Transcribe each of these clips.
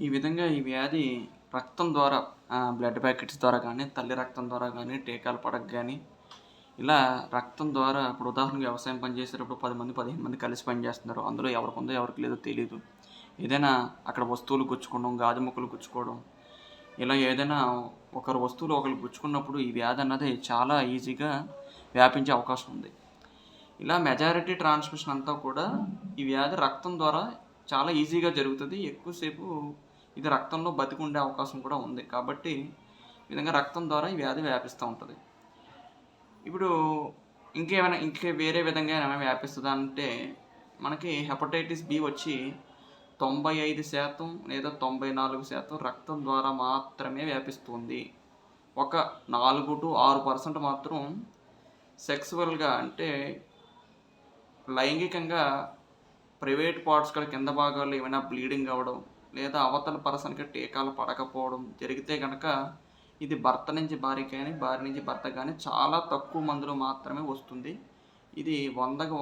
ఈ విధంగా ఈ వ్యాధి రక్తం ద్వారా బ్లడ్ ప్యాకెట్స్ ద్వారా కానీ తల్లి రక్తం ద్వారా కానీ టీకాలు పడక కానీ ఇలా రక్తం ద్వారా ఇప్పుడు ఉదాహరణకు వ్యవసాయం పనిచేసేటప్పుడు పది మంది పదిహేను మంది కలిసి పనిచేస్తున్నారు అందులో ఎవరికి ఉందో ఎవరికి లేదో తెలియదు ఏదైనా అక్కడ వస్తువులు గుచ్చుకోవడం గాజు ముక్కలు గుచ్చుకోవడం ఇలా ఏదైనా ఒకరు వస్తువులు ఒకరు గుచ్చుకున్నప్పుడు ఈ వ్యాధి అన్నది చాలా ఈజీగా వ్యాపించే అవకాశం ఉంది. ఇలా మెజారిటీ ట్రాన్స్మిషన్ అంతా కూడా ఈ వ్యాధి రక్తం ద్వారా చాలా ఈజీగా జరుగుతుంది. ఎక్కువసేపు ఇది రక్తంలో బతికి ఉండే అవకాశం కూడా ఉంది. కాబట్టి ఈ విధంగా రక్తం ద్వారా ఈ వ్యాధి వ్యాపిస్తూ ఉంటుంది. ఇప్పుడు ఇంకేమైనా ఇంకే వేరే విధంగా ఏమైనా వ్యాపిస్తుందా అంటే మనకి హెపటైటిస్ బి వచ్చి తొంభై ఐదు శాతం లేదా తొంభై నాలుగు శాతం రక్తం ద్వారా మాత్రమే వ్యాపిస్తుంది. ఒక నాలుగు టు ఆరు పర్సెంట్ మాత్రం సెక్సువల్గా అంటే లైంగికంగా ప్రైవేట్ పార్ట్స్ కూడా కింద భాగాలు ఏమైనా బ్లీడింగ్ అవ్వడం లేదా అవతల పర్సన్కి టీకాలు పడకపోవడం జరిగితే కనుక ఇది భర్త నుంచి భార్య కానీ భార్య నుంచి భర్త కానీ చాలా తక్కువ మందిలో మాత్రమే వస్తుంది. ఇది వందకు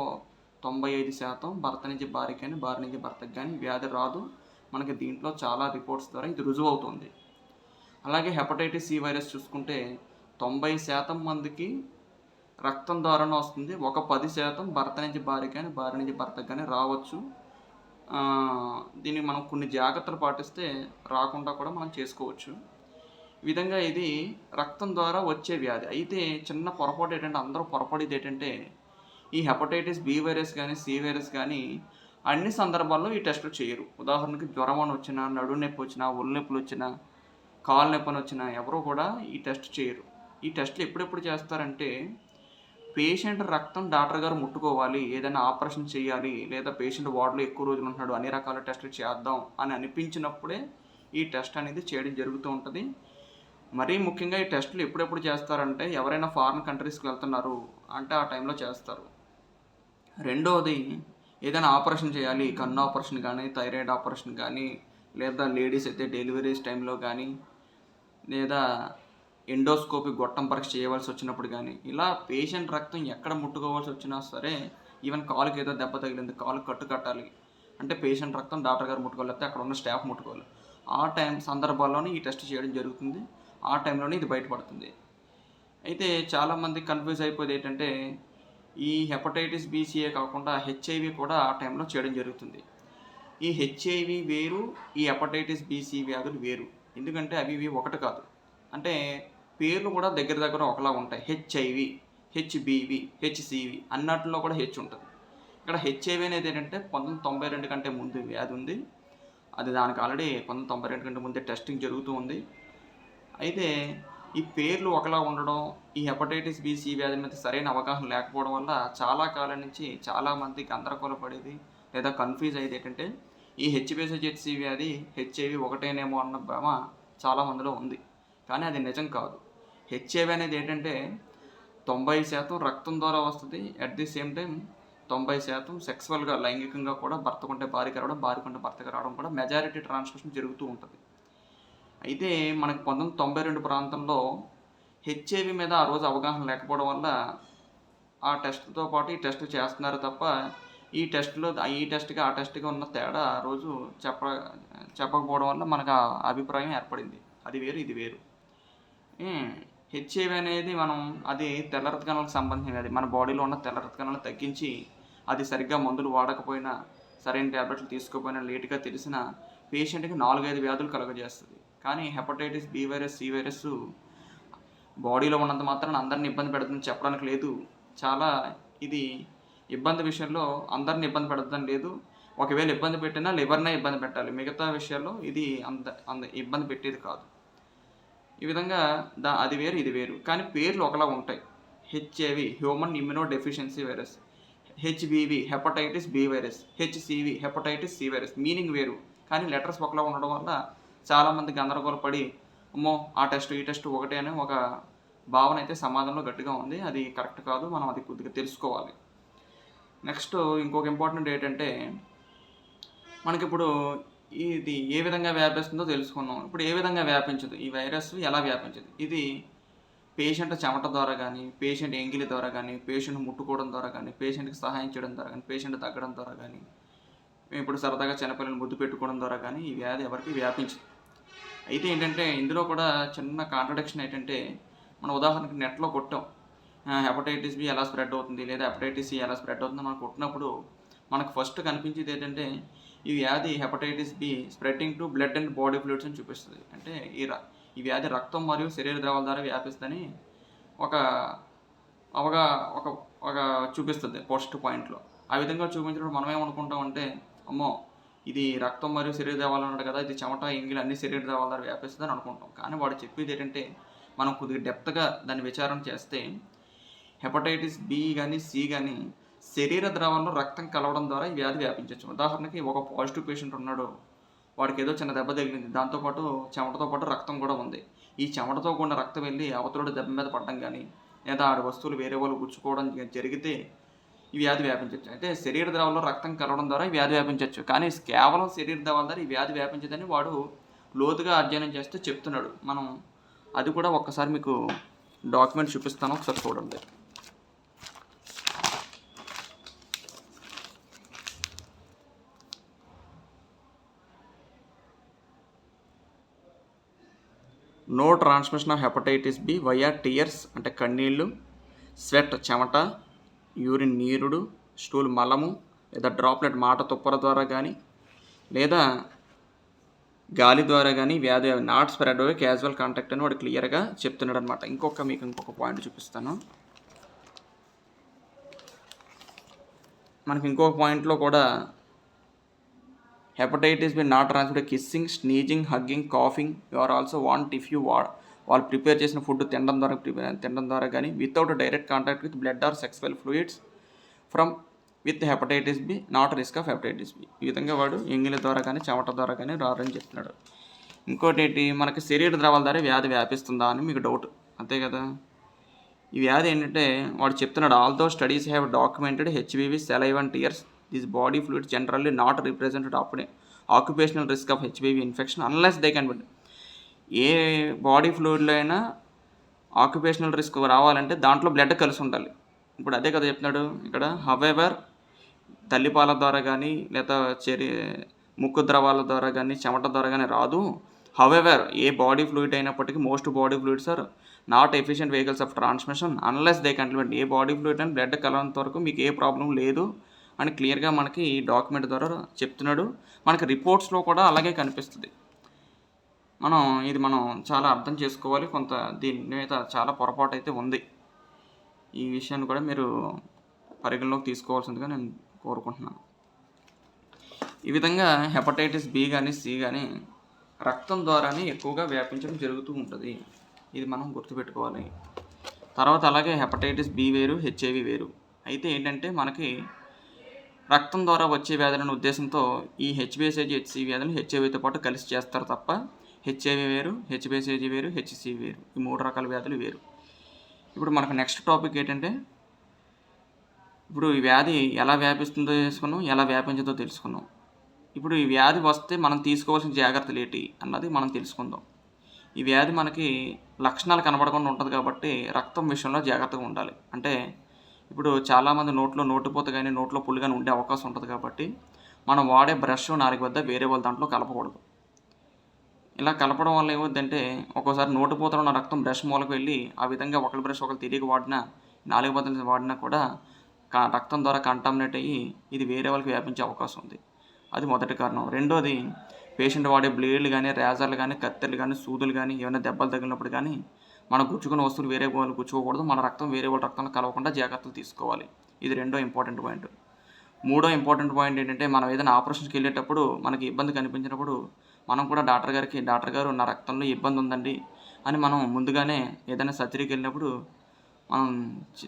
తొంభై ఐదు శాతం భర్త నుంచి భార్య కానీ భార్య నుంచి భర్తకు కానీ వ్యాధి రాదు. మనకి దీంట్లో చాలా రిపోర్ట్స్ ద్వారా ఇది రుజువు అవుతుంది. అలాగే హెపటైటిస్ సి వైరస్ చూసుకుంటే తొంభై శాతం మందికి రక్తం ద్వారానే వస్తుంది. ఒక పది శాతం భర్త నుంచి భార్య కానీ భార్య నుంచి భర్తకు కానీ రావచ్చు. దీన్ని మనం కొన్ని జాగ్రత్తలు పాటిస్తే రాకుండా కూడా మనం చేసుకోవచ్చు. విధంగా ఇది రక్తం ద్వారా వచ్చే వ్యాధి. అయితే చిన్న పొరపాటు ఏంటంటే అందరూ పొరపడేది ఏంటంటే ఈ హెపటైటిస్ బి వైరస్ కానీ సి వైరస్ కానీ అన్ని సందర్భాల్లో ఈ టెస్టులు చేయరు. ఉదాహరణకి జ్వరం అని వచ్చినా నడు నొప్పి వచ్చినా ఒళ్ళు నొప్పులు వచ్చినా కాలు నొప్పి అని వచ్చినా ఎవరు కూడా ఈ టెస్ట్ చేయరు. ఈ టెస్ట్లు ఎప్పుడెప్పుడు చేస్తారంటే పేషెంట్ రక్తం డాక్టర్ గారు ముట్టుకోవాలి ఏదైనా ఆపరేషన్ చేయాలి లేదా పేషెంట్ వార్డులో ఎక్కువ రోజులు ఉంటున్నాడు అన్ని రకాల టెస్టులు చేద్దాం అని అనిపించినప్పుడే ఈ టెస్ట్ అనేది చేయడం జరుగుతూ ఉంటుంది. మరీ ముఖ్యంగా ఈ టెస్టులు ఎప్పుడెప్పుడు చేస్తారంటే ఎవరైనా ఫారిన్ కంట్రీస్కి వెళ్తున్నారు అంటే ఆ టైంలో చేస్తారు. రెండవది ఏదైనా ఆపరేషన్ చేయాలి కన్ను ఆపరేషన్ కానీ థైరాయిడ్ ఆపరేషన్ కానీ లేదా లేడీస్ అయితే డెలివరీస్ టైంలో కానీ లేదా ఎండోస్కోపీ గొట్టం పరీక్ష చేయవలసి వచ్చినప్పుడు కానీ ఇలా పేషెంట్ రక్తం ఎక్కడ ముట్టుకోవాల్సి వచ్చినా సరే ఈవెన్ కాలుకి ఏదో దెబ్బ తగిలింది కాలు కట్టు కట్టాలి. అంటే పేషెంట్ రక్తం డాక్టర్ గారు ముట్టుకోవాలి లేకపోతే అక్కడ ఉన్న స్టాఫ్ ముట్టుకోవాలి. ఆ టైం సందర్భాల్లోనే ఈ టెస్ట్ చేయడం జరుగుతుంది. ఆ టైంలోనే ఇది బయటపడుతుంది. అయితే చాలామంది కన్ఫ్యూజ్ అయిపోయేది ఏంటంటే ఈ హెపటైటిస్ బీసీఏ కాకుండా హెచ్ఐవి కూడా ఆ టైంలో చేయడం జరుగుతుంది. ఈ హెచ్ఐవి వేరు ఈ హెపటైటిస్ బీసీ వ్యాధులు వేరు. ఎందుకంటే అవి ఇవి ఒకటి కాదు. అంటే పేర్లు కూడా దగ్గర దగ్గర ఒకలా ఉంటాయి. హెచ్ఐవి హెచ్బివి హెచ్సివి అన్నట్లో కూడా హెచ్ ఉంటుంది. ఇక్కడ హెచ్ఐవి అనేది ఏంటంటే పంతొమ్మిది తొంభై రెండు కంటే ముందు వ్యాధి ఉంది. అది దానికి ఆల్రెడీ పంతొమ్మిది తొంభై రెండు కంటే ముందే టెస్టింగ్ జరుగుతూ ఉంది. అయితే ఈ పేర్లు ఒకలా ఉండడం ఈ హెపటైటిస్ బి సి వ్యాధి మీద సరైన అవగాహన లేకపోవడం వల్ల చాలా కాలం నుంచి చాలామంది గందరగోళ పడేది లేదా కన్ఫ్యూజ్ అయ్యేది ఏంటంటే ఈ హెచ్బిఎస్హెచ్సి వ్యాధి హెచ్ఐవి ఒకటేనేమో అన్న భ్రమ చాలామందిలో ఉంది. కానీ అది నిజం కాదు. హెచ్ఐవి అనేది ఏంటంటే తొంభై శాతం రక్తం ద్వారా వస్తుంది. అట్ ది సేమ్ టైం తొంభై శాతం సెక్సువల్గా లైంగికంగా కూడా భర్తకుంటే భార్యకి రావడం భార్యకుంటే భర్తకి రావడం కూడా మెజారిటీ ట్రాన్స్మిషన్ జరుగుతూ ఉంటుంది. అయితే మనకు పంతొమ్మిది తొంభై రెండు ప్రాంతంలో హెచ్ఐవి మీద ఆ రోజు అవగాహన లేకపోవడం వల్ల ఆ టెస్ట్తో పాటు ఈ టెస్ట్ చేస్తున్నారు తప్ప ఈ టెస్ట్లో ఈ టెస్ట్కి ఆ టెస్ట్కి ఉన్న తేడా ఆ రోజు చెప్ప చెప్పకపోవడం వల్ల మనకు ఆ అభిప్రాయం ఏర్పడింది. అది వేరు ఇది వేరు. హెచ్ఐవి అనేది మనం అది తెల్ల రక్త కణాలకు సంబంధించినది. అది మన బాడీలో ఉన్న తెల్ల రక్త కణాలను తగ్గించి అది సరిగ్గా మందులు వాడకపోయినా సరైన ట్యాబ్లెట్లు తీసుకోకపోయినా లేట్గా తెలిసిన పేషెంట్కి నాలుగైదు వ్యాధులు కలుగజేస్తుంది. కానీ hepatitis B virus C virus బాడీలో ఉన్నంత మాత్రం అందరిని ఇబ్బంది పెడుతుందని చెప్పడానికి లేదు. చాలా ఇది ఇబ్బంది విషయంలో అందరిని ఇబ్బంది పెడతాం లేదు. ఒకవేళ ఇబ్బంది పెట్టినా లివర్నే ఇబ్బంది పెట్టాలి. మిగతా విషయాల్లో ఇది అంత అంత ఇబ్బంది పెట్టేది కాదు. ఈ విధంగా దా అది వేరు ఇది వేరు. కానీ పేర్లు ఒకలా ఉంటాయి. HAV human immunodeficiency virus HBV hepatitis B virus HCV hepatitis C virus meaning వేరు. కానీ లెటర్స్ ఒకలా ఉండడం వల్ల చాలామంది గందరగోళపడి అమ్మో ఆ టెస్ట్ ఈ టెస్ట్ ఒకటే అని ఒక భావన అయితే సమాజంలో గట్టిగా ఉంది. అది కరెక్ట్ కాదు. మనం అది కొద్దిగా తెలుసుకోవాలి. నెక్స్ట్ ఇంకొక ఇంపార్టెంట్ ఏంటంటే మనకిప్పుడు ఇది ఏ విధంగా వ్యాపిస్తుందో తెలుసుకున్నాం. ఇప్పుడు ఏ విధంగా వ్యాపించదు? ఈ వైరస్ ఎలా వ్యాపించదు? ఇది పేషెంట్ చెమట ద్వారా కానీ పేషెంట్ ఎంగిలి ద్వారా కానీ పేషెంట్ ముట్టుకోవడం ద్వారా కానీ పేషెంట్కి సహాయం చేయడం ద్వారా కానీ పేషెంట్ తగ్గడం ద్వారా కానీ ఇప్పుడు సరదాగా చిన్నపిల్లలు ముద్దు పెట్టుకోవడం ద్వారా కానీ ఈ వ్యాధి ఎవరికి వ్యాపించదు. అయితే ఏంటంటే ఇందులో కూడా చిన్న కాంట్రడిక్షన్ ఏంటంటే మనం ఉదాహరణకి నెట్లో కొట్టాం. హెపటైటిస్ బి ఎలా స్ప్రెడ్ అవుతుంది లేదా హెపటైటిస్ సి ఎలా స్ప్రెడ్ అవుతుంది మనం కొట్టినప్పుడు మనకు ఫస్ట్ కనిపించేది ఏంటంటే ఈ వ్యాధి hepatitis B spreading to blood and body fluids అని చూపిస్తుంది. అంటే ఈ ర ఈ వ్యాధి రక్తం మరియు శరీర ద్రవాల ద్వారా వ్యాపిస్తుందని ఒక అవగా ఒక ఒక చూపిస్తుంది ఫస్ట్ పాయింట్లో. ఆ విధంగా చూపించినప్పుడు మనం ఏమనుకుంటాం అంటే అమ్మో ఇది రక్తం మరియు శరీర ద్రవాలు అన్నాడు కదా ఇది చెమట ఇంగిలి అన్ని శరీర ద్రవాల ద్వారా వ్యాపిస్తుంది అని అనుకుంటాం. కానీ వాడు చెప్పేది ఏంటంటే మనం కొద్దిగా డెప్త్గా దాన్ని విచారణ చేస్తే హెపటైటిస్ బి కానీ సి కానీ శరీర ద్రవంలో రక్తం కలవడం ద్వారా ఈ వ్యాధి వ్యాపించవచ్చు. ఉదాహరణకి ఒక పాజిటివ్ పేషెంట్ ఉన్నాడు వాడికి ఏదో చిన్న దెబ్బ తగిలింది దాంతోపాటు చెమటతో పాటు రక్తం కూడా ఉంది. ఈ చెమటతో కూడిన రక్తం వెళ్ళి అవతలుడు దెబ్బ మీద పడడం కానీ లేదా ఆడ వస్తువులు వేరే వాళ్ళు గుచ్చుకోవడం జరిగితే ఈ వ్యాధి వ్యాపించవచ్చు. అయితే శరీర ద్రవంలో రక్తం కలవడం ద్వారా ఈ వ్యాధి వ్యాపించవచ్చు. కానీ కేవలం శరీర ద్రవాల ద్వారా ఈ వ్యాధి వ్యాపించదని వాడు లోతుగా అధ్యయనం చేస్తూ చెప్తున్నాడు. మనం అది కూడా ఒక్కసారి మీకు డాక్యుమెంట్ చూపిస్తాను ఒకసారి చూడండి. No transmission of hepatitis B via tears అంటే కన్నీళ్ళు స్వెట్ చెమట యూరిన్ నీరుడు స్టూల్ మలము లేదా డ్రాప్లెట్ మాట తుప్పర ద్వారా కానీ లేదా గాలి ద్వారా కానీ వ్యాధి నాట్ స్ప్రెడ్ అయ్యే క్యాజువల్ కాంటాక్ట్ అని వాడు క్లియర్గా చెప్తున్నాడు అనమాట ఇంకొక మీకు ఇంకొక పాయింట్ చూపిస్తాను. మనకి ఇంకొక పాయింట్లో కూడా hepatitis B not transmit kissing sneezing hugging coughing you are also want if you వా వాళ్ళు ప్రిపేర్ చేసిన ఫుడ్ తినడం ద్వారా ప్రిపేర్ తినడం ద్వారా కానీ without direct contact with blood or sexual fluids from with hepatitis B not risk of hepatitis B ఈ విధంగా వాడు ఎంగిల ద్వారా కానీ చెమట ద్వారా కానీ రారని చెప్తున్నాడు. ఇంకోటి ఏంటి? మనకి శరీర ద్రవాల ద్వారా వ్యాధి వ్యాపిస్తుందా అని మీకు డౌట్ అంతే కదా? ఈ వ్యాధి ఏంటంటే వాడు చెప్తున్నాడు although studies have documented HBV saliva and tears this body fluid generally not represented అప్పుడే occupational risk of HBV infection unless they can a body ఫ్లూయిడ్లో అయినా ఆక్యుపేషనల్ రిస్క్ రావాలంటే దాంట్లో బ్లడ్ కలిసి ఉండాలి. ఇప్పుడు అదే కదా చెప్తున్నాడు. ఇక్కడ హవెవర్ తల్లిపాల ద్వారా కానీ లేదా చెరి ముక్కు ద్రవాల ద్వారా కానీ చెమట ద్వారా కానీ రాదు. హవెవర్ ఏ బాడీ ఫ్లూయిడ్ అయినప్పటికీ most body fluids are not efficient vehicles of transmission unless they contaminate a body fluid and blood కలవంత వరకు మీకు ఏ ప్రాబ్లం లేదు. అని క్లియర్గా మనకి ఈ డాక్యుమెంట్ ద్వారా చెప్తున్నాడు. మనకి రిపోర్ట్స్లో కూడా అలాగే కనిపిస్తుంది. మనం ఇది మనం చాలా అర్థం చేసుకోవాలి. కొంత దీని మీద చాలా పొరపాటు అయితే ఉంది. ఈ విషయాన్ని కూడా మీరు పరిగణలోకి తీసుకోవాల్సిందిగా నేను కోరుకుంటున్నాను. ఈ విధంగా హెపటైటిస్ బి కానీ సి కానీ రక్తం ద్వారానే ఎక్కువగా వ్యాపించడం జరుగుతూ ఉంటుంది. ఇది మనం గుర్తుపెట్టుకోవాలి. తర్వాత అలాగే హెపటైటిస్ బి వేరు హెచ్ఐవి వేరు. అయితే ఏంటంటే మనకి రక్తం ద్వారా వచ్చే వ్యాధులను ఉద్దేశంతో ఈ హెచ్బిఎస్ఐజి హెచ్సి వ్యాధులను హెచ్ఐవితో పాటు కలిసి చేస్తారు తప్ప హెచ్ఐవి వేరు హెచ్బిఎస్ఐజి వేరు హెచ్సి వేరు. ఈ మూడు రకాల వ్యాధులు వేరు. ఇప్పుడు మనకు నెక్స్ట్ టాపిక్ ఏంటంటే ఇప్పుడు ఈ వ్యాధి ఎలా వ్యాపిస్తుందో తెలుసుకున్నాం ఎలా వ్యాపించదో తెలుసుకున్నాం. ఇప్పుడు ఈ వ్యాధి వస్తే మనం తీసుకోవాల్సిన జాగ్రత్తలు ఏంటి అన్నది మనం తెలుసుకుందాం. ఈ వ్యాధి మనకి లక్షణాలు కనబడకుండా ఉంటుంది కాబట్టి రక్తం విషయంలో జాగ్రత్తగా ఉండాలి. అంటే ఇప్పుడు చాలామంది నోట్లో నోటిపోత కానీ నోట్లో పుల్లు కానీ ఉండే అవకాశం ఉంటుంది కాబట్టి మనం వాడే బ్రష్ నాలుగు వద్ద వేరే వాళ్ళ దాంట్లో కలపకూడదు. ఇలా కలపడం వల్ల ఏమవుద్దంటే ఒక్కోసారి నోటిపోతలో ఉన్న రక్తం బ్రష్ మూలకు వెళ్ళి ఆ విధంగా ఒకరి బ్రష్ ఒకరు తిరిగి వాడినా నాలుగు బద్దలు వాడినా కూడా రక్తం ద్వారా కంటామినేట్ అయ్యి ఇది వేరే వాళ్ళకి వ్యాపించే అవకాశం ఉంది. అది మొదటి కారణం. రెండోది పేషెంట్ వాడే బ్లేడ్లు కానీ రేజర్లు కానీ కత్తెలు కానీ సూదులు కానీ ఏమైనా దెబ్బలు తగిలినప్పుడు కానీ మనం గుచ్చుకున్న వస్తువులు వేరే వాళ్ళు గుచ్చుకోకూడదు మన రక్తం వేరే వాళ్ళ రక్తంలో కలవకుండా జాగ్రత్తలు తీసుకోవాలి. ఇది రెండో ఇంపార్టెంట్ పాయింట్ మూడో ఇంపార్టెంట్ పాయింట్ ఏంటంటే మనం ఏదైనా ఆపరేషన్కి వెళ్ళేటప్పుడు మనకి ఇబ్బంది కనిపించినప్పుడు మనం కూడా డాక్టర్ గారికి డాక్టర్ గారు నా రక్తంలో ఇబ్బంది ఉందండి అని మనం ముందుగానే ఏదైనా సర్జరీకి వెళ్ళినప్పుడు మనం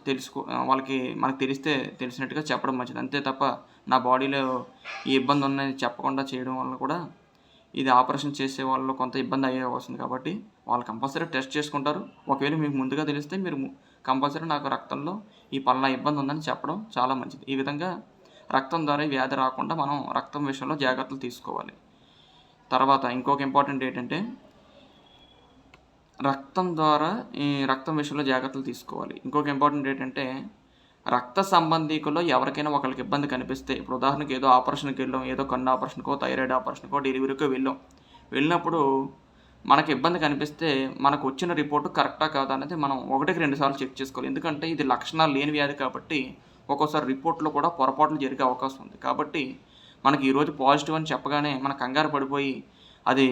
తెలుసుకో వాళ్ళకి మనకు తెలిస్తే తెలిసినట్టుగా చెప్పడం మంచిది. అంతే తప్ప నా బాడీలో ఈ ఇబ్బంది ఉందని చెప్పకుండా చేయడం వల్ల కూడా ఇది ఆపరేషన్ చేసే వాళ్ళు కొంత ఇబ్బంది అయ్యే వస్తుంది కాబట్టి వాళ్ళు కంపల్సరీ టెస్ట్ చేసుకుంటారు. ఒకవేళ మీకు ముందుగా తెలిస్తే మీరు కంపల్సరీ నాకు రక్తంలో ఈ పలానా ఇబ్బంది ఉందని చెప్పడం చాలా మంచిది. ఈ విధంగా రక్తం ద్వారా వ్యాధి రాకుండా మనం రక్తం విషయంలో జాగ్రత్తలు తీసుకోవాలి. తర్వాత ఇంకొక ఇంపార్టెంట్ ఏంటంటే రక్తం ద్వారా ఈ రక్తం విషయంలో జాగ్రత్తలు తీసుకోవాలి. ఇంకొక ఇంపార్టెంట్ ఏంటంటే రక్త సంబంధికుల్లో ఎవరికైనా ఒకరికి ఇబ్బంది కనిపిస్తే ఇప్పుడు ఉదాహరణకి ఏదో ఆపరేషన్కి వెళ్ళాం ఏదో కన్ను ఆపరేషన్కో థైరాయిడ్ ఆపరేషన్కో డెలివరీకో వెళ్ళాం. వెళ్ళినప్పుడు మనకి ఇబ్బంది కనిపిస్తే మనకు వచ్చిన రిపోర్టు కరెక్టా కాదా అనేది మనం ఒకటికి రెండు సార్లు చెక్ చేసుకోవాలి. ఎందుకంటే ఇది లక్షణాలు లేని వ్యాధి కాబట్టి ఒక్కోసారి రిపోర్ట్లో కూడా పొరపాట్లు జరిగే అవకాశం ఉంది. కాబట్టి మనకి ఈరోజు పాజిటివ్ అని చెప్పగానే మన కంగారు పడిపోయి అది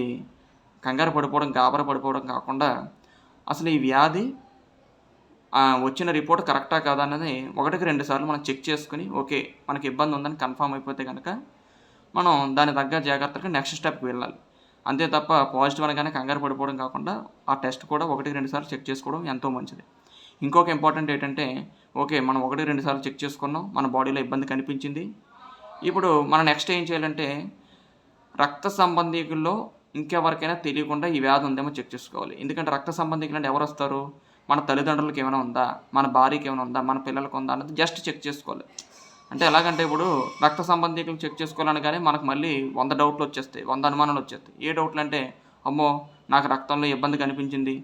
కంగారు పడిపోవడం గాబర పడిపోవడం కాకుండా అసలు ఈ వ్యాధి వచ్చిన రిపోర్ట్ కరెక్టా కాదా అన్నది ఒకటికి రెండు సార్లు మనం చెక్ చేసుకుని ఓకే మనకి ఇబ్బంది ఉందని కన్ఫామ్ అయిపోతే కనుక మనం దాని తగ్గ జాగ్రత్తగా నెక్స్ట్ స్టెప్కి వెళ్ళాలి. అంతే తప్ప పాజిటివ్ అనగానే కంగారు పడిపోవడం కాకుండా ఆ టెస్ట్ కూడా ఒకటి రెండు సార్లు చెక్ చేసుకోవడం ఎంతో మంచిది. ఇంకొక ఇంపార్టెంట్ ఏంటంటే ఓకే మనం ఒకటి రెండు సార్లు చెక్ చేసుకున్నాం మన బాడీలో ఇబ్బంది కనిపించింది. ఇప్పుడు మనం నెక్స్ట్ ఏం చేయాలంటే రక్త సంబంధికుల్లో ఇంకెవరికైనా తెలియకుండా ఈ వ్యాధి ఉందేమో చెక్ చేసుకోవాలి. ఎందుకంటే రక్త సంబంధికులు అంటే ఎవరు వస్తారు? మన తల్లిదండ్రులకి ఏమైనా ఉందా? మన భార్యకి ఏమైనా ఉందా? మన పిల్లలకు ఉందా? అన్నది జస్ట్ చెక్ చేసుకోవాలి. అంటే ఎలాగంటే ఇప్పుడు రక్త సంబంధికులు చెక్ చేసుకోవాలని కానీ మనకు మళ్ళీ వంద డౌట్లు వచ్చేస్తాయి వంద అనుమానాలు వచ్చేస్తాయి. ఏ డౌట్లు అంటే అమ్మో నాకు రక్తంలో ఇబ్బంది కనిపించింది.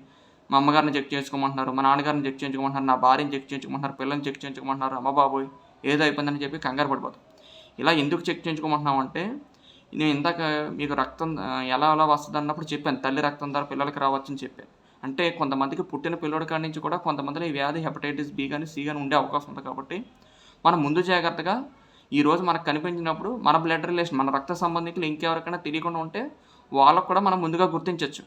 మా అమ్మగారిని చెక్ చేసుకోమంటున్నారు మా నాన్నగారిని చెక్ చేయించుకోమంటున్నారు నా భార్యని చెక్ చేయించుకోమంటున్నారు పిల్లల్ని చెక్ చేయించుకోమంటున్నారు అమ్మ బాబోయ్ ఏదో అయిపోయిందని చెప్పి కంగారు పడిపోతాం. ఇలా ఎందుకు చెక్ చేయించుకోమంటున్నాం అంటే నేను ఇందాక మీకు రక్తం ఎలా ఎలా వస్తుంది అన్నప్పుడు చెప్పాను తల్లి రక్తం ద్వారా పిల్లలకి రావచ్చని చెప్పాను. అంటే కొంతమందికి పుట్టిన పిల్లోడి కాడి నుంచి కూడా కొంతమందిలో ఈ వ్యాధి హెపటైటిస్ బి కానీ సి కానీ ఉండే అవకాశం ఉంది కాబట్టి మనం ముందు జాగ్రత్తగా ఈరోజు మనకు కనిపించినప్పుడు మన బ్లడ్ రిలేషన్ మన రక్త సంబంధికులు ఇంకెవరికైనా తెలియకుండా ఉంటే వాళ్ళకు కూడా మనం ముందుగా గుర్తించవచ్చు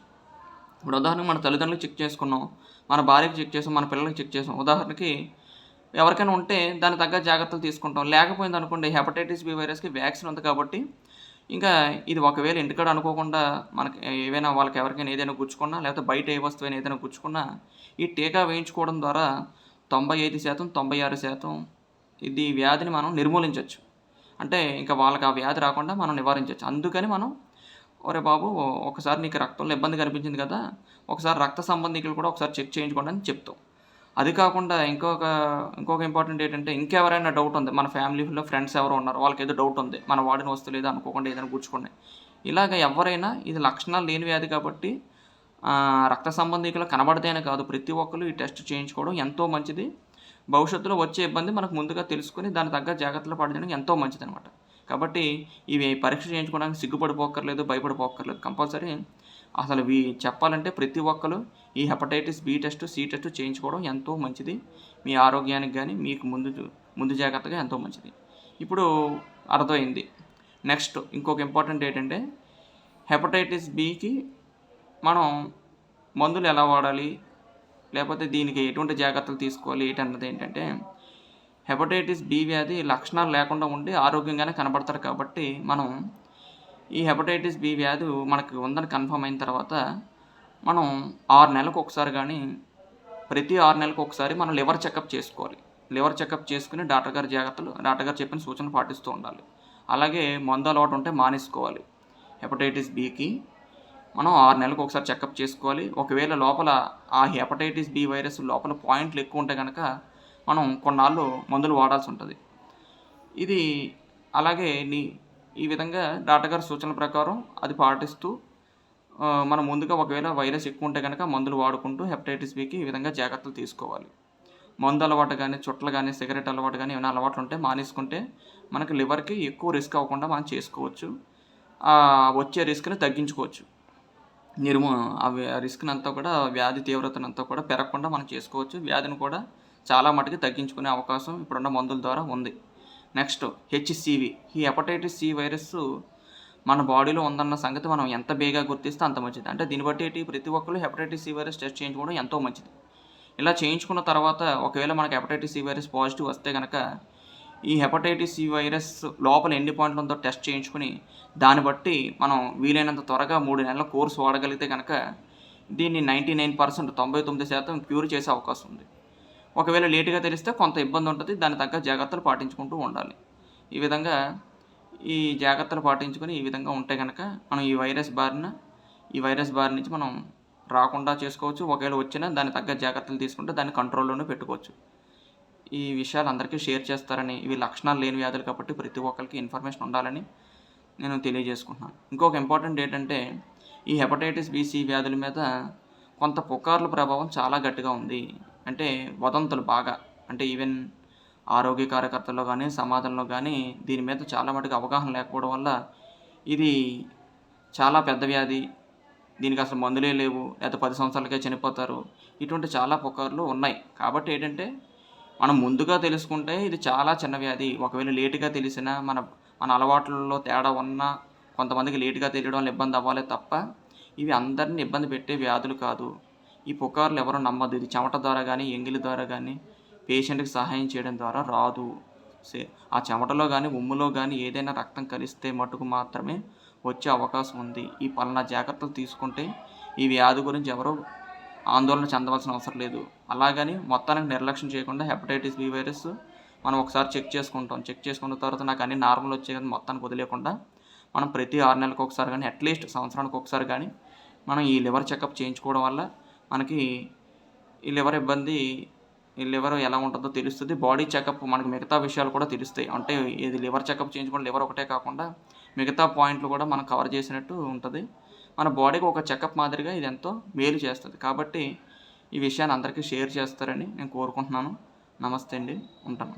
ఇప్పుడు ఉదాహరణకు మన తల్లిదండ్రులకు చెక్ చేసుకున్నాం మన భార్యకి చెక్ చేసాం మన పిల్లలకు చెక్ చేసాం. ఉదాహరణకి ఎవరికైనా ఉంటే దాని తగ్గ జాగ్రత్తలు తీసుకుంటాం. లేకపోయింది అనుకోండి హెపటైటిస్ బి వైరస్కి వ్యాక్సిన్ ఉంది కాబట్టి ఇంకా ఇది ఒకవేళ ఇంటికాడ అనుకోకుండా మనకి ఏవైనా వాళ్ళకి ఎవరికైనా ఏదైనా గుచ్చుకున్నా లేకపోతే బయట ఏ వస్తువైనా ఏదైనా గుచ్చుకున్నా ఈ టీకా వేయించుకోవడం ద్వారా తొంభై ఐదు శాతం తొంభై ఆరు శాతం ఇది వ్యాధిని మనం నిర్మూలించవచ్చు. అంటే ఇంకా వాళ్ళకి ఆ వ్యాధి రాకుండా మనం నివారించవచ్చు. అందుకని మనం ఒరే బాబు ఒకసారి నీకు రక్తంలో ఇబ్బంది కనిపించింది కదా ఒకసారి రక్త సంబంధికులు కూడా ఒకసారి చెక్ చేయించుకోండి అని చెప్తాం. అది కాకుండా ఇంకొక ఇంకొక ఇంపార్టెంట్ ఏంటంటే ఇంకెవరైనా డౌట్ ఉంది. మన ఫ్యామిలీలో ఫ్రెండ్స్ ఎవరు ఉన్నారు వాళ్ళకి ఏదో డౌట్ ఉంది. మన వాడిన వస్తువు లేదా అనుకోకుండా ఏదైనా కూర్చుకోండి ఇలాగ ఎవరైనా ఇది లక్షణాలు లేని వ్యాధి కాబట్టి రక్త సంబంధికులు కనబడితేనే కాదు ప్రతి ఒక్కరు ఈ టెస్ట్ చేయించుకోవడం ఎంతో మంచిది. భవిష్యత్తులో వచ్చే ఇబ్బంది మనకు ముందుగా తెలుసుకొని దాని తగ్గ జాగ్రత్తలు పడడానికి ఎంతో మంచిది అనమాట కాబట్టి ఇవి పరీక్ష చేయించుకోవడానికి సిగ్గుపడిపోక్కర్లేదు భయపడిపోక్కర్లేదు. కంపల్సరీ అసలు వీ చెప్పాలంటే ప్రతి ఒక్కరు ఈ hepatitis B test C test చేయించుకోవడం ఎంతో మంచిది. మీ ఆరోగ్యానికి కానీ మీకు ముందు ముందు జాగ్రత్తగా ఎంతో మంచిది. ఇప్పుడు అర్థమైంది. నెక్స్ట్ ఇంకొక ఇంపార్టెంట్ ఏంటంటే హెపటైటిస్ బికి మనం మందులు ఎలా వాడాలి? లేకపోతే దీనికి ఎటువంటి జాగ్రత్తలు తీసుకోవాలి? ఏంటన్నది ఏంటంటే హెపటైటిస్ బి వ్యాధి లక్షణాలు లేకుండా ఉండి ఆరోగ్యంగానే కనబడతారు కాబట్టి మనం ఈ హెపటైటిస్ బి వ్యాధి మనకు ఉందని కన్ఫర్మ్ అయిన తర్వాత మనం ఆరు నెలలకు ఒకసారి కానీ ప్రతి ఆరు నెలలకు ఒకసారి మనం లివర్ చెకప్ చేసుకోవాలి. లివర్ చెకప్ చేసుకుని డాక్టర్ గారి జాగ్రత్తలు డాక్టర్ గారు చెప్పిన సూచనలు పాటిస్తూ ఉండాలి. అలాగే మందు అలవాటు ఉంటే మానేసుకోవాలి. హెపటైటిస్ బికి మనం ఆరు నెలలకు ఒకసారి చెకప్ చేసుకోవాలి. ఒకవేళ లోపల ఆ హెపటైటిస్ బి వైరస్ లోపల పాయింట్లు ఎక్కువ ఉంటే కనుక మనం కొన్నాళ్ళు మందులు వాడాల్సి ఉంటుంది. ఇది అలాగే నీ ఈ విధంగా డాక్టర్ గారి సూచనల ప్రకారం అది పాటిస్తూ మనం ముందుగా ఒకవేళ వైరస్ ఎక్కువ ఉంటే కనుక మందులు వాడుకుంటూ హెపటైటిస్ బికి ఈ విధంగా జాగ్రత్తలు తీసుకోవాలి. మందు అలవాటు కానీ చుట్టలు కానీ సిగరెట్ అలవాటు కానీ ఏమైనా అలవాట్లు ఉంటే మానేసుకుంటే మనకి లివర్కి ఎక్కువ రిస్క్ అవ్వకుండా మనం చేసుకోవచ్చు. వచ్చే రిస్క్ని తగ్గించుకోవచ్చు. నిర్మూ ఆ రిస్క్ని అంతా కూడా వ్యాధి తీవ్రతను అంతా కూడా పెరగకుండా మనం చేసుకోవచ్చు. వ్యాధిని కూడా చాలా మటుకు తగ్గించుకునే అవకాశం ఇప్పుడున్న మందుల ద్వారా ఉంది. నెక్స్ట్ హెచ్సివి ఈ హెపటైటిస్ సి వైరస్ మన బాడీలో ఉందన్న సంగతి మనం ఎంత బేగా గుర్తిస్తే అంత మంచిది. అంటే దీన్ని బట్టి ప్రతి ఒక్కరు హెపటైటిస్ సి వైరస్ టెస్ట్ చేయించుకోవడం ఎంతో మంచిది. ఇలా చేయించుకున్న తర్వాత ఒకవేళ మనకి హెపటైటిస్ సి వైరస్ పాజిటివ్ వస్తే కనుక ఈ హెపటైటిస్ ఈ వైరస్ లోపల ఎన్ని పాయింట్లు ఉందో టెస్ట్ చేయించుకుని దాన్ని బట్టి మనం వీలైనంత త్వరగా మూడు నెలల కోర్సు వాడగలిగితే కనుక దీన్ని నైంటీ నైన్ పర్సెంట్ తొంభై తొమ్మిది శాతం క్యూర్ చేసే అవకాశం ఉంది. ఒకవేళ లేటుగా తెలిస్తే కొంత ఇబ్బంది ఉంటుంది దాని తగ్గ జాగ్రత్తలు పాటించుకుంటూ ఉండాలి. ఈ విధంగా ఈ జాగ్రత్తలు పాటించుకొని ఈ విధంగా ఉంటే కనుక మనం ఈ వైరస్ బారిన ఈ వైరస్ బారి నుంచి మనం రాకుండా చేసుకోవచ్చు. ఒకవేళ వచ్చినా దాని తగ్గ జాగ్రత్తలు తీసుకుంటే దాన్ని కంట్రోల్లోనే పెట్టుకోవచ్చు. ఈ విషయాలు అందరికీ షేర్ చేస్తారని ఇవి లక్షణాలు లేని వ్యాధులు కాబట్టి ప్రతి ఒక్కరికి ఇన్ఫర్మేషన్ ఉండాలని నేను తెలియజేసుకుంటున్నాను. ఇంకొక ఇంపార్టెంట్ ఏంటంటే ఈ హెపటైటిస్ బీసీ వ్యాధుల మీద కొంత పుకార్ల ప్రభావం చాలా గట్టిగా ఉంది. అంటే వదంతులు బాగా అంటే ఈవెన్ ఆరోగ్య కార్యకర్తల్లో కానీ సమాజంలో కానీ దీని మీద చాలా మటుకు అవగాహన లేకపోవడం వల్ల ఇది చాలా పెద్ద వ్యాధి. దీనికి అసలు మందులే లేవు. లేదా పది సంవత్సరాలకే చనిపోతారు. ఇటువంటి చాలా పుకార్లు ఉన్నాయి. కాబట్టి ఏంటంటే మనం ముందుగా తెలుసుకుంటే ఇది చాలా చిన్న వ్యాధి. ఒకవేళ లేటుగా తెలిసినా మన మన అలవాట్లలో తేడా ఉన్నా కొంతమందికి లేటుగా తెలియడం వల్ల ఇబ్బంది అవ్వాలి తప్ప ఇవి అందరిని ఇబ్బంది పెట్టే వ్యాధులు కాదు. ఈ పుకార్లు ఎవరు నమ్మదు. ఇది చెమట ద్వారా కానీ ఎంగిలి ద్వారా కానీ పేషెంట్కి సహాయం చేయడం ద్వారా రాదు. సే ఆ చెమటలో కానీ ఉమ్ములో కానీ ఏదైనా రక్తం కలిస్తే మటుకు మాత్రమే వచ్చే అవకాశం ఉంది. ఈ పలానా జాగ్రత్తలు తీసుకుంటే ఈ వ్యాధి గురించి ఎవరు ఆందోళన చెందవలసిన అవసరం లేదు. అలాగని మొత్తానికి నిర్లక్ష్యం చేయకుండా హెపటైటిస్ బి వైరస్ మనం ఒకసారి చెక్ చేసుకుంటాం. చెక్ చేసుకున్న తర్వాత నాకు అన్ని నార్మల్ వచ్చే కదా మొత్తానికి వదిలేకుండా మనం ప్రతి ఆరు నెలలకు ఒకసారి కానీ అట్లీస్ట్ సంవత్సరానికి ఒకసారి కానీ మనం ఈ లివర్ చెకప్ చేయించుకోవడం వల్ల మనకి ఈ లివర్ ఇబ్బంది ఈ లివర్ ఎలా ఉంటుందో తెలుస్తుంది. బాడీ చెకప్ మనకి మిగతా విషయాలు కూడా తెలుస్తాయి. అంటే ఇది లివర్ చెకప్ చేయించుకోవడం లివర్ ఒకటే కాకుండా మిగతా పాయింట్లు కూడా మనం కవర్ చేసినట్టు ఉంటుంది. మన బాడీకి ఒక చెకప్ మాదిరిగా ఇది ఎంతో మేలు చేస్తుంది. కాబట్టి ఈ విషయాన్ని అందరికీ షేర్ చేస్తారని నేను కోరుకుంటున్నాను. నమస్తే అండి. ఉంటాను.